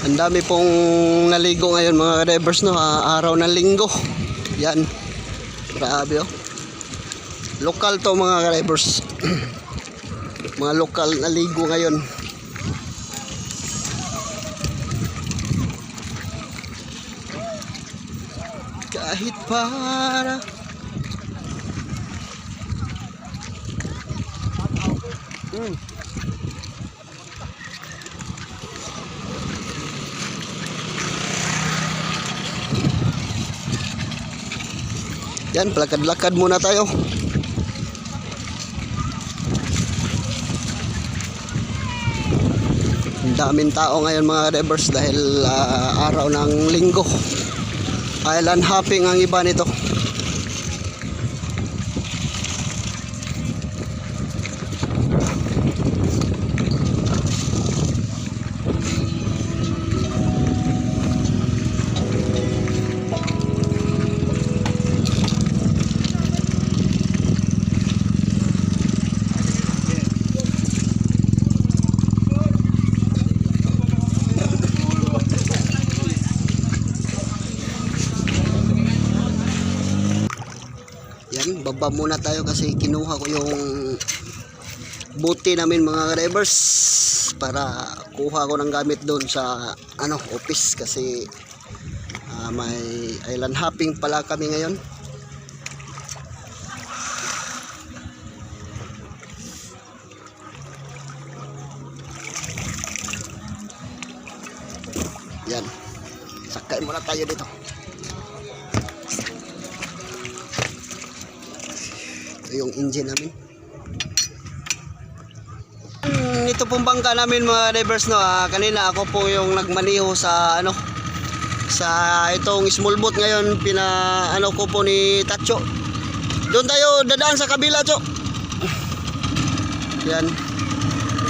Ang dami pong naligo ngayon mga drivers no, araw ng linggo. Yan. Grabe oh. Lokal to mga drivers. mga lokal na ligo ngayon. Kahit para Hmm. Yan, lakad-lakad muna tayo. Daming tao ngayon mga drivers dahil ah, araw ng linggo. Island hopping ang iba nito. Baba muna tayo kasi kinuha ko yung buti namin mga drivers para kuha ko ng gamit doon sa ano office kasi ah, may island hopping pala kami ngayon. Yan. Sakay muna tayo dito. Ito yung engine namin. Hmm, ito pong bangka namin mga drivers no. Ah, kanina ako po yung nagmaniho sa ano sa itong small boat ngayon pina ano ko po ni Tacho. Doon tayo dadaan sa kabila, Cho. Yan.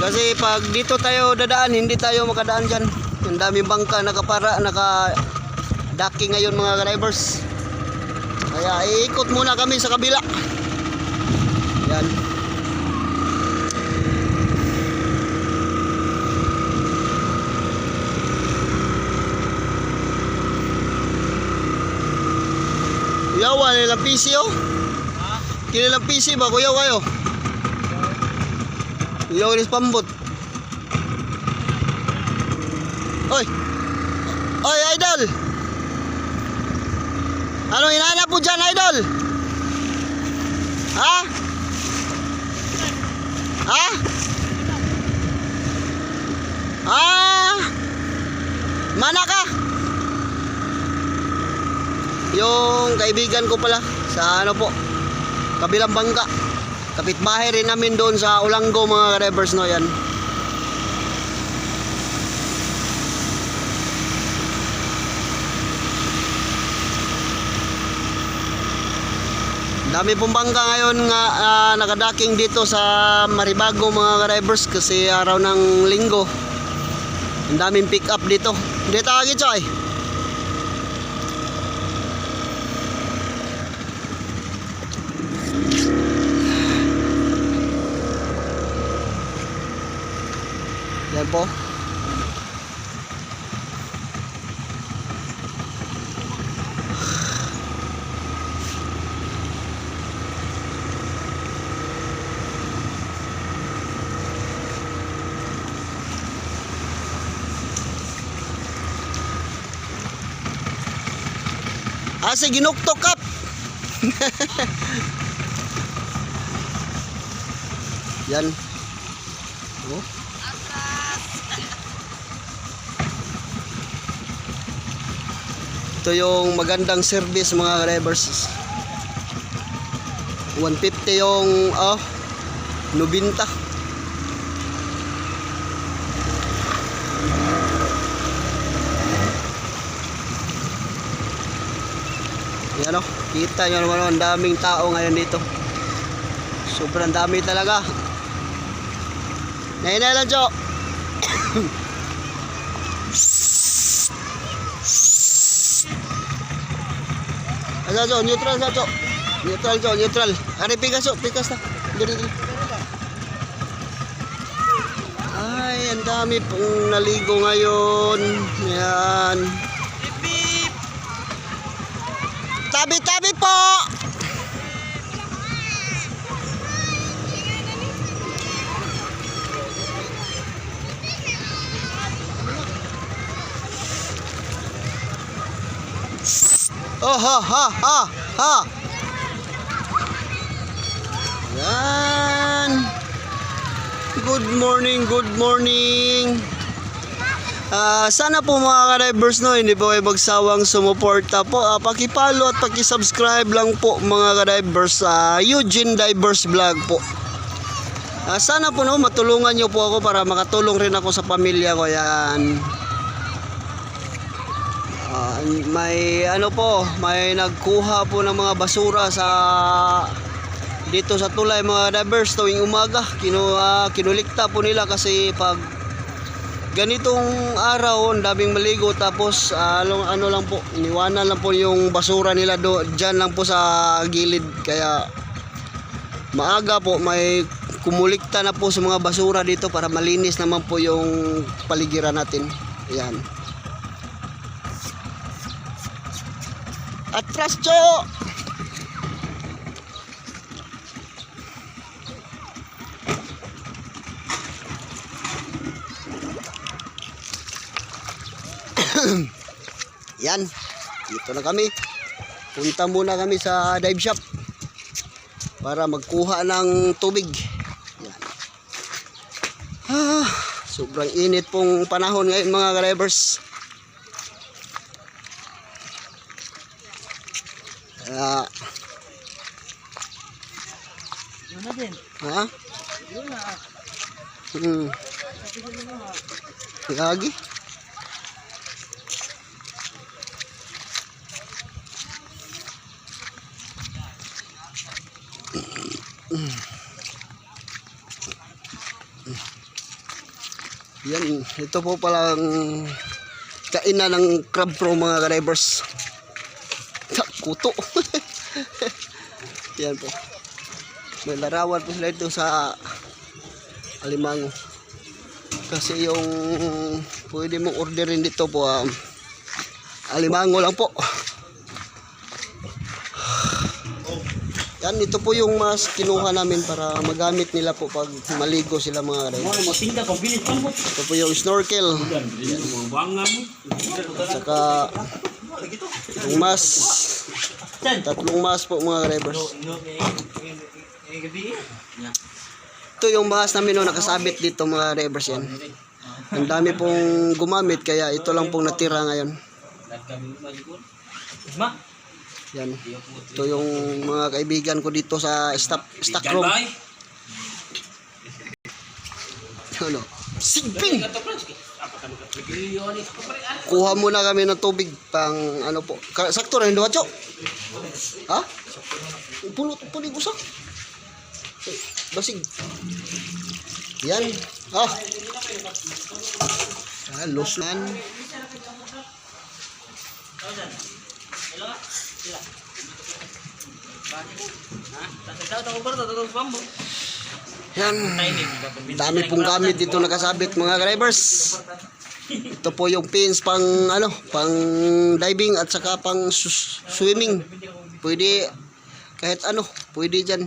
Kasi pag dito tayo dadaan, hindi tayo makadaan diyan. Ang daming bangka nakapara, naka docking ngayon mga drivers. Kaya iikot muna kami sa kabila. Yan. Yawa nilang PC oh. Kinilang PC ba kuya kayo? Yawa ni pambot. Oy. Oy idol. Ano hinahanap mo dyan idol? Ha? Ha? Ah! Mana ka? Yung kaibigan ko pala sa ano po, kabilang bangka. Kapitbahay rin namin doon sa Ulanggo mga drivers no yan. Dami pong bangka ngayon nga ah, nakadaking dito sa Maribago mga drivers kasi araw ng linggo. Ang daming pick up dito. Dito agi choy. Yan po. Ah, sige, ginuktok kap. Yan. Oh. Ito yung magandang service mga drivers. 150 yung oh, 90. Yan o, kita nyo naman ang daming tao ngayon dito. Sobrang dami talaga. Nahinay lang, Jo. Asa, Jo, neutral sa, Jo. Neutral, Jo, neutral. Ari, pikas, Jo, pikas na. dali. Ay, ang dami pong naligo ngayon. Yan. Tabi-tabi po! Oh, ha, ha, ha, ha. Yan. Good morning, good morning. Ah, sana po mga ka-divers no, hindi po kayo magsawang sumuporta po. Ah, pakipalo at pakisubscribe lang po mga ka-divers sa Eugene Divers Vlog po. Ah, sana po no, matulungan niyo po ako para makatulong rin ako sa pamilya ko. Yan. Ah, may ano po, may nagkuha po ng mga basura sa dito sa tulay mga divers tuwing umaga. Kinuha, kinulikta po nila kasi pag ganitong araw, ang daming maligo tapos ah, ano, lang po, iniwanan lang po yung basura nila do diyan lang po sa gilid kaya maaga po may kumulikta na po sa mga basura dito para malinis naman po yung paligiran natin. Ayan. Atras, Cho! Yan. Dito na kami. Punta muna kami sa dive shop para magkuha ng tubig. Yan. Ah, sobrang init pong panahon ngayon mga drivers. Kaya, Yun na din. ha? Yun na. Hmm. Lagi. Yan, ito po palang kainan ng crab pro mga drivers. Kuto. Yan po. May larawan po sila ito sa alimango. Kasi yung pwede mong orderin dito po um, alimango lang po. Yan, ito po yung mas kinuha namin para magamit nila po pag maligo sila mga mo. Ito po yung snorkel. Yan, mo. Saka yung mas, tatlong mas po mga drivers. Ito yung mas namin no, nakasabit dito mga drivers yan. Ang dami pong gumamit kaya ito lang pong natira ngayon. Ma. Yan. Ito yung mga kaibigan ko dito sa staff, stock room. Ano? Sigping! Kuha muna kami ng tubig pang ano po. Sakto rin doon, Cho. Ha? Pulot, pulig usa. Eh, Basig. Yan. Ah. Ah, losman. Yan. Dami pong gamit dito nakasabit mga drivers. Ito po yung pins pang ano, pang diving at saka pang swimming. Pwede kahit ano, pwede diyan.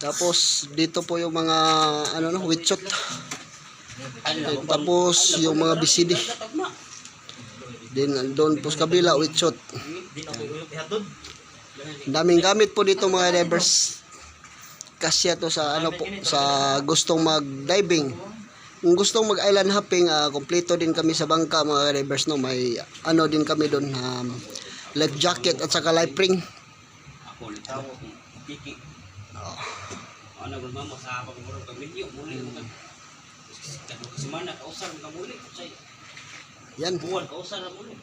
Tapos dito po yung mga ano no, wetsuit. Tapos yung mga BCD. Din doon po sa kabila wetsuit. Daming gamit po dito mga divers. Kasya to sa ano po sa gustong mag-diving. Kung gustong mag-island hopping, ah, kompleto din kami sa bangka mga divers no. May ano din kami doon um, life jacket at saka life ring. Ako litaw. Kiki. Ano gud mo sa apa mo ka video muli mo ka. Kasi mana kausar mo muli. Yan. buwan kausar mo muli.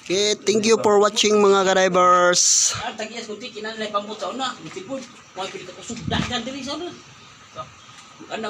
Okay, thank you for watching mga ka-divers. Ko tiki na pambuta na. Mitipod. Mo pili ka diri sa una. Anak